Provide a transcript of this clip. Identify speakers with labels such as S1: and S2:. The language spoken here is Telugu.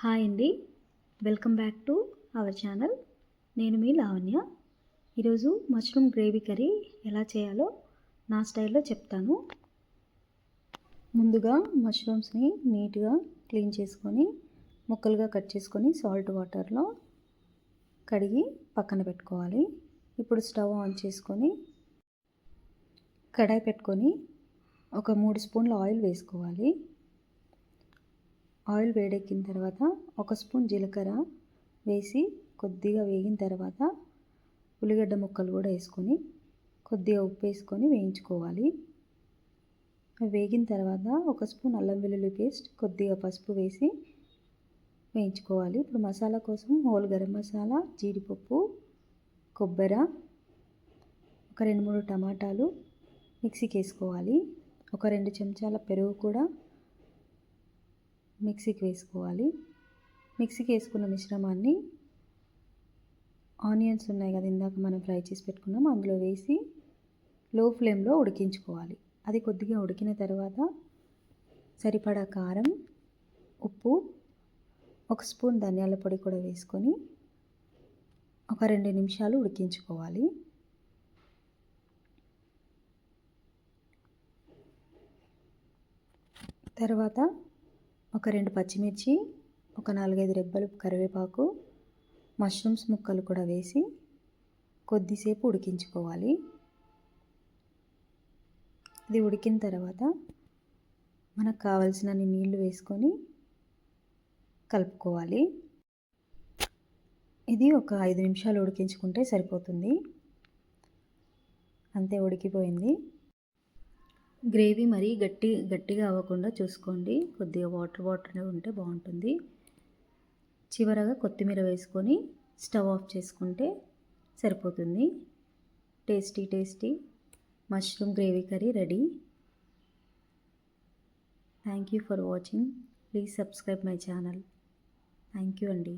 S1: హాయ్ అండి. Welcome back to our channel. నేను మీ లావణ్య. ఈరోజు మష్రూమ్ గ్రేవీ కర్రీ ఎలా చేయాలో నా స్టైల్లో చెప్తాను. ముందుగా మష్రూమ్స్ని నీట్గా క్లీన్ చేసుకొని ముక్కలుగా కట్ చేసుకొని సాల్ట్ వాటర్లో కడిగి పక్కన పెట్టుకోవాలి. ఇప్పుడు స్టవ్ ఆన్ చేసుకొని కడాయి పెట్టుకొని ఒక మూడు స్పూన్ల ఆయిల్ వేసుకోవాలి. ఆయిల్ వేడెక్కిన తర్వాత ఒక స్పూన్ జీలకర్ర వేసి కొద్దిగా వేగిన తర్వాత ఉల్లిగడ్డ ముక్కలు కూడా వేసుకొని కొద్దిగా ఉప్పు వేసుకొని వేయించుకోవాలి. వేగిన తర్వాత ఒక స్పూన్ అల్లం వెల్లుల్లి పేస్ట్ కొద్దిగా పసుపు వేసి వేయించుకోవాలి. ఇప్పుడు మసాలా కోసం హోల్ గరం మసాలా జీడిపప్పు కొబ్బరి ఒక రెండు మూడు టమాటాలు మిక్సీకి వేసుకోవాలి. ఒక రెండు చెంచాల పెరుగు కూడా మిక్సీకి వేసుకోవాలి. మిక్సీకి వేసుకున్న మిశ్రమాన్ని ఆనియన్స్ ఉన్నాయి కదా ఇందాక మనం ఫ్రై చేసి పెట్టుకున్నాం అందులో వేసి లో ఫ్లేమ్లో ఉడికించుకోవాలి. అది కొద్దిగా ఉడికిన తర్వాత సరిపడా కారం ఉప్పు ఒక స్పూన్ ధనియాల పొడి కూడా వేసుకొని ఒక రెండు నిమిషాలు ఉడికించుకోవాలి. తర్వాత ఒక రెండు పచ్చిమిర్చి ఒక నాలుగైదు రెబ్బలు కరివేపాకు మష్రూమ్స్ ముక్కలు కూడా వేసి కొద్దిసేపు ఉడికించుకోవాలి. ఇది ఉడికిన తర్వాత మనకు కావలసినన్ని నీళ్ళు వేసుకొని కలుపుకోవాలి. ఇది ఒక ఐదు నిమిషాలు ఉడికించుకుంటే సరిపోతుంది. అంతే ఉడికిపోయింది. గ్రేవీ మరీ గట్టి గట్టిగా అవ్వకుండా చూసుకోండి. కొద్దిగా వాటర్ వాటర్ ఉంటే బాగుంటుంది. చివరగా కొత్తిమీర వేసుకొని స్టవ్ ఆఫ్ చేసుకుంటే సరిపోతుంది. Tasty tasty mushroom gravy curry ready. Thank you for watching please subscribe my channel thank you అండి.